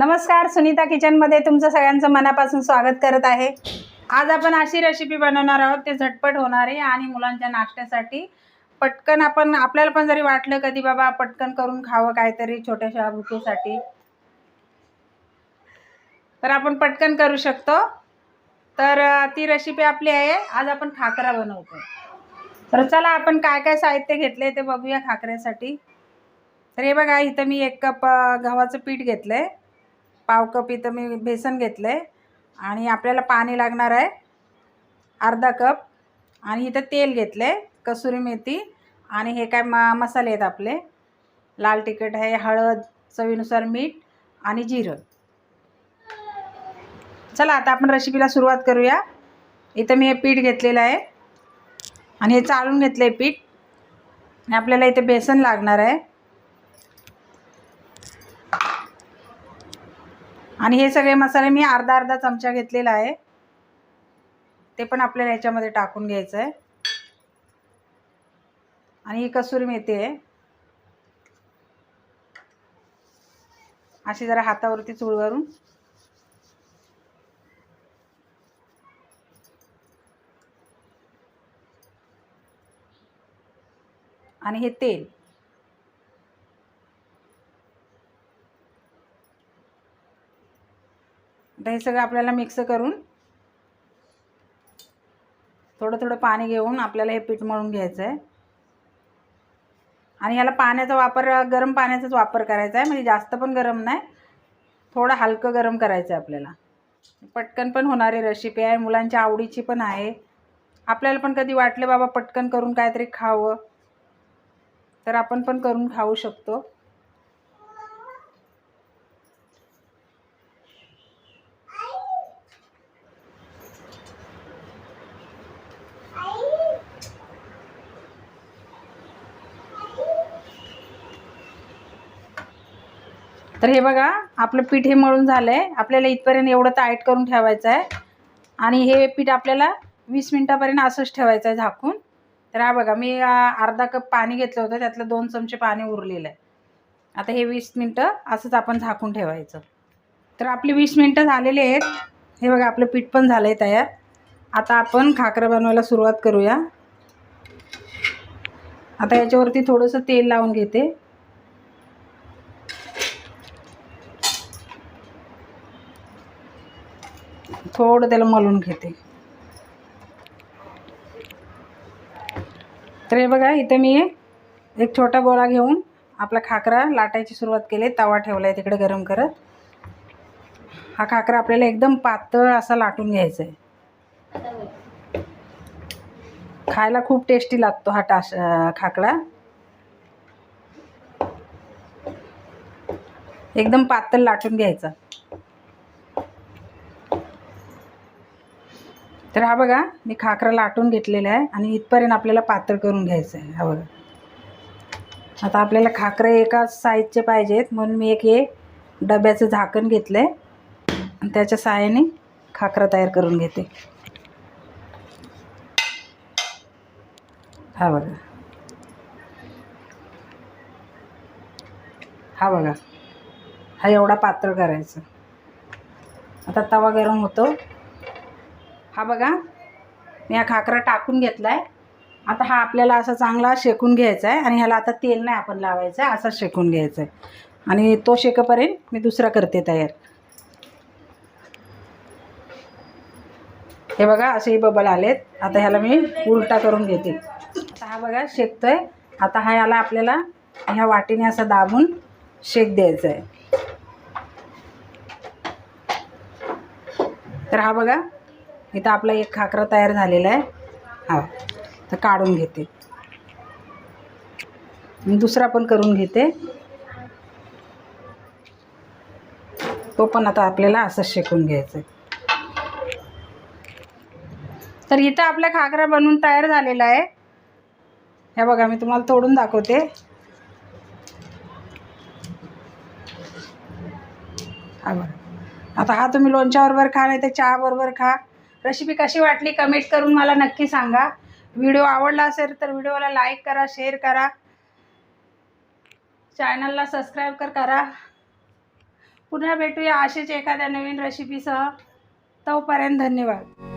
नमस्कार सुनीता किचनमध्ये तुमचं सगळ्यांचं मनापासून स्वागत करत आहे. आज आपण अशी रेसिपी बनवणार आहोत ते झटपट होणारी आणि मुलांच्या नाश्त्यासाठी पटकन आपण आपल्याला पण जरी वाटलं कधी बाबा पटकन करून खावं काहीतरी छोट्याशा भुकेसाठी तर आपण पटकन करू शकतो. तर ती रेसिपी आपली आहे. आज आपण खाकरा बनवतो तर चला आपण काय काय साहित्य घेतले ते बघूया खाकऱ्यासाठी. तर हे बघा इथं मी एक कप गव्हाचं पीठ घेतलं आहे पाव कप इथं मी बेसन घेतलं आहे आणि आपल्याला पाणी लागणार आहे. अर्धा कप. आणि इथं तेल घेतलं आहे कसुरी मेथी. आणि हे काय म मसाले आहेत आपले. लाल तिखट आहे हळद चवीनुसार मीठ आणि जिरं. चला आता आपण रेसिपीला सुरुवात करूया. इथं मी हे पीठ घेतलेलं आहे. आणि हे चाळून घेतलं आहे पीठ. आणि आपल्याला इथे बेसन लागणार आहे. आणि हे सगळे मसाले मी अर्धा अर्धा चमचा घेतलेला आहे. ते पण आपल्याला याच्यामध्ये टाकून घ्यायचं आहे आणि ही कसुरी मेथी आहे. अशी जरा हातावरती चुळवरून आणि हे तेल. आता हे सगळं आपल्याला मिक्स करून थोडं थोडं पाणी घेऊन आपल्याला हे पीठ मळून घ्यायचं आहे. आणि ह्याला पाण्याचा वापर गरम पाण्याचाच वापर करायचा आहे म्हणजे जास्त पण गरम नाही. थोडं हलकं गरम करायचं आहे आपल्याला. पटकन पण होणारी रेसिपी आहे मुलांच्या आवडीची पण आहे. आपल्याला पण कधी वाटलं बाबा पटकन करून काहीतरी खावं तर आपण पण करून खाऊ शकतो. तर हे बघा आपलं पीठ हे मळून झालं आहे आपल्याला इथपर्यंत एवढं टाईट करून ठेवायचं आहे आणि हे पीठ आपल्याला वीस मिनटापर्यंत असंच ठेवायचं आहे झाकून. तर हा बघा मी अर्धा कप पाणी घेतलं होतं. त्यातलं दोन चमचे पाणी उरलेलं आहे. आता हे वीस मिनटं असंच आपण झाकून ठेवायचं. तर आपली वीस मिनटं झालेली आहेत. हे बघा आपलं पीठ पण झालं आहे तयार. आता आपण खाकरं बनवायला सुरुवात करूया. आता याच्यावरती थोडंसं तेल लावून घेते. थोडं त्याला मलून घेते. तर हे बघा इथं मी एक छोटा गोळा घेऊन आपला खाकरा लाटायची सुरुवात केली. तवा ठेवला आहे तिकडे गरम करत. हा खाकरा आपल्याला एकदम पातळ असा लाटून घ्यायचा आहे खायला खूप टेस्टी लागतो हा टाश खाकडा खाकरा. एकदम पातळ लाटून घ्यायचा. तर हा बघा मी खाकरा लाटून घेतलेला आहे आणि इथपर्यंत आपल्याला पातळ करून घ्यायचं आहे हा बघा. आता आपल्याला खाकरे एकाच साईजचे पाहिजेत म्हणून मी एक हे डब्याचं झाकण घेतलं आहे आणि त्याच्या साहाय्याने खाकरा तयार करून घेते. हा बघा. हा बघा. हा एवढा पातळ करायचा. आता तवा गरम होतो. हा बघा मी हा खाकरा टाकून घेतला आहे आता हा आपल्याला असा चांगला शेकून घ्यायचा आहे आणि ह्याला आता तेल नाही आपण लावायचं आहे असा शेकून घ्यायचा आहे आणि तो शेकेपर्यंत मी दुसरा करते तयार. हे बघा असेही बबल आलेत. आता ह्याला मी उलटा करून घेते. आता हा बघा शेकतोय. आता हा याला आपल्याला ह्या वाटीने असं दाबून शेक द्यायचा आहे तर हा बघा इथं आपला एक खाकरा तयार झालेला आहे. हा. तर काढून घेते. दुसरा पण करून घेते. तो पण आता आपल्याला असं शेकून घ्यायचं आहे. तर इथं आपला खाकरा बनवून तयार झालेला आहे. हे बघा मी तुम्हाला तोडून दाखवते. हा बघा. आता हा तुम्ही लोणच्याबरोबर खा नाही तर चहाबरोबर खा. रेसिपी कशी वाटली कमेंट करून मला नक्की सांगा. व्हिडिओ आवडला असेल तर व्हिडिओला लाईक करा शेअर करा. चॅनलला सबस्क्राईब कर करा. पुन्हा भेटूया असेच एखाद्या नवीन रेसिपीसह तोपर्यंत धन्यवाद.